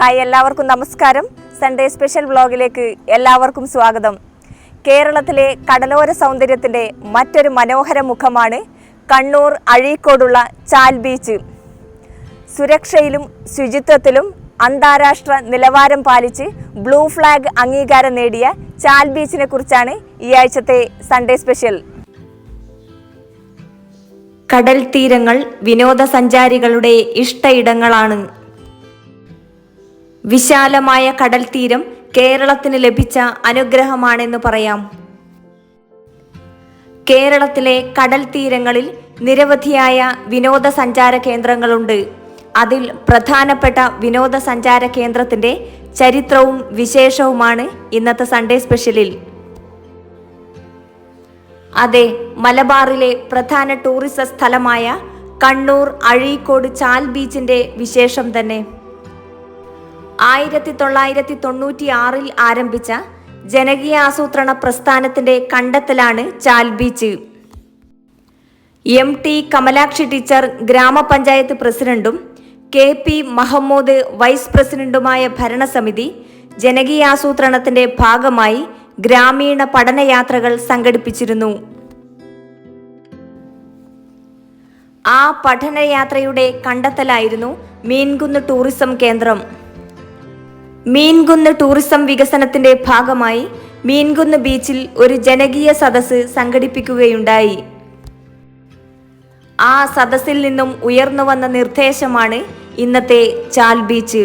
Hi എല്ലാവർക്കും നമസ്കാരം. Sunday special വ്ളോഗിലേക്ക് എല്ലാവർക്കും സ്വാഗതം. കേരളത്തിലെ കടലോര സൗന്ദര്യത്തിന്റെ മറ്റൊരു മനോഹര മുഖമാണ് കണ്ണൂർ അഴീക്കോടുള്ള ചാൽ ബീച്ച്. സുരക്ഷയിലും ശുചിത്വത്തിലും അന്താരാഷ്ട്ര നിലവാരം പാലിച്ച് ബ്ലൂ ഫ്ലാഗ് അംഗീകാരം നേടിയ ചാൽ ബീച്ചിനെ കുറിച്ചാണ് ഈ ആഴ്ചത്തെ സൺഡേ സ്പെഷ്യൽ കടൽ തീരങ്ങൾ വിനോദസഞ്ചാരികളുടെ ഇഷ്ടയിടങ്ങളാണ് വിശാലമായ കടൽ തീരം കേരളത്തിന് ലഭിച്ച അനുഗ്രഹമാണെന്ന് പറയാം. കേരളത്തിലെ കടൽ തീരങ്ങളിൽ നിരവധിയായ വിനോദസഞ്ചാര കേന്ദ്രങ്ങളുണ്ട്. അതിൽ പ്രധാനപ്പെട്ട വിനോദസഞ്ചാര കേന്ദ്രത്തിന്റെ ചരിത്രവും വിശേഷവുമാണ് ഇന്നത്തെ സൺഡേ സ്പെഷ്യലിൽ അതെ മലബാറിലെ പ്രധാന ടൂറിസ്റ്റ് സ്ഥലമായ കണ്ണൂർ അഴീക്കോട് ചാൽ ബീച്ചിന്റെ വിശേഷം തന്നെ. ആയിരത്തി തൊള്ളായിരത്തി തൊണ്ണൂറ്റി ആറിൽ ആരംഭിച്ച ജനകീയ ആസൂത്രണ പ്രസ്ഥാനത്തിന്റെ കണ്ടെത്തലാണ് Chal beach. M T Kamalakshi teacher ഗ്രാമപഞ്ചായത്ത് പ്രസിഡന്റും കെ പി മഹമ്മൂദ് വൈസ് പ്രസിഡന്റുമായ ഭരണസമിതി ജനകീയാസൂത്രണത്തിന്റെ ഭാഗമായി ഗ്രാമീണ പഠനയാത്രകൾ സംഘടിപ്പിച്ചിരുന്നു. ആ പഠനയാത്രയുടെ കണ്ടെത്തലായിരുന്നു മീൻകുന്ന് ടൂറിസം കേന്ദ്രം. മീൻകുന്ന് ടൂറിസം വികസനത്തിന്റെ ഭാഗമായി മീൻകുന്ന് ബീച്ചിൽ ഒരു ജനകീയ സദസ് സംഘടിപ്പിക്കുകയുണ്ടായി. ആ സദസ്സിൽ നിന്നും ഉയർന്നു വന്ന നിർദ്ദേശമാണ് ഇന്നത്തെ ചാൽ ബീച്ച്.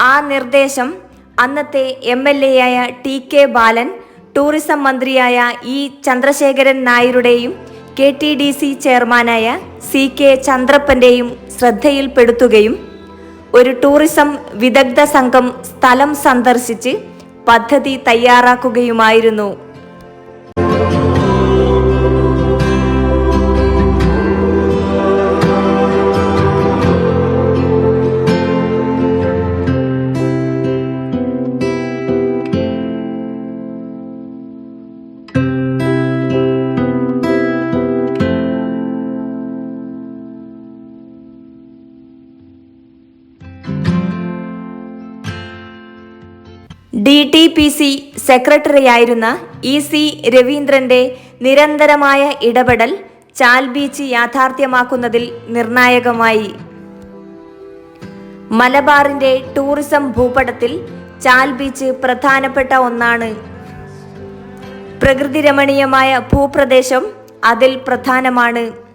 ആ നിർദ്ദേശം അന്നത്തെ എം എൽ എ ആയ ടി കെ ബാലൻ ടൂറിസം മന്ത്രിയായ ഇ ചന്ദ്രശേഖരൻ നായരുടെയും കെ ടി ഡി സി ചെയർമാനായ സി കെ ചന്ദ്രപ്പന്റെയും ശ്രദ്ധയിൽപ്പെടുത്തുകയും ഒരു ടൂറിസം വിദഗ്ധ സംഘം സ്ഥലം സന്ദർശിച്ച് പദ്ധതി തയ്യാറാക്കുകയുമായിരുന്നു. ഡി ടി പി സി സെക്രട്ടറിയായിരുന്ന ഇ സി രവീന്ദ്രന്റെ നിരന്തരമായ ഇടപെടൽ ചാൽബീച്ച് യാഥാർത്ഥ്യമാക്കുന്നതിൽ നിർണായകമായി. മലബാറിന്റെ ടൂറിസം ഭൂപടത്തിൽ ചാൽബീച്ച് പ്രധാനപ്പെട്ട ഒന്നാണ്. പ്രകൃതിരമണീയമായ ഭൂപ്രദേശം അതിൽ പ്രധാനമാണ്.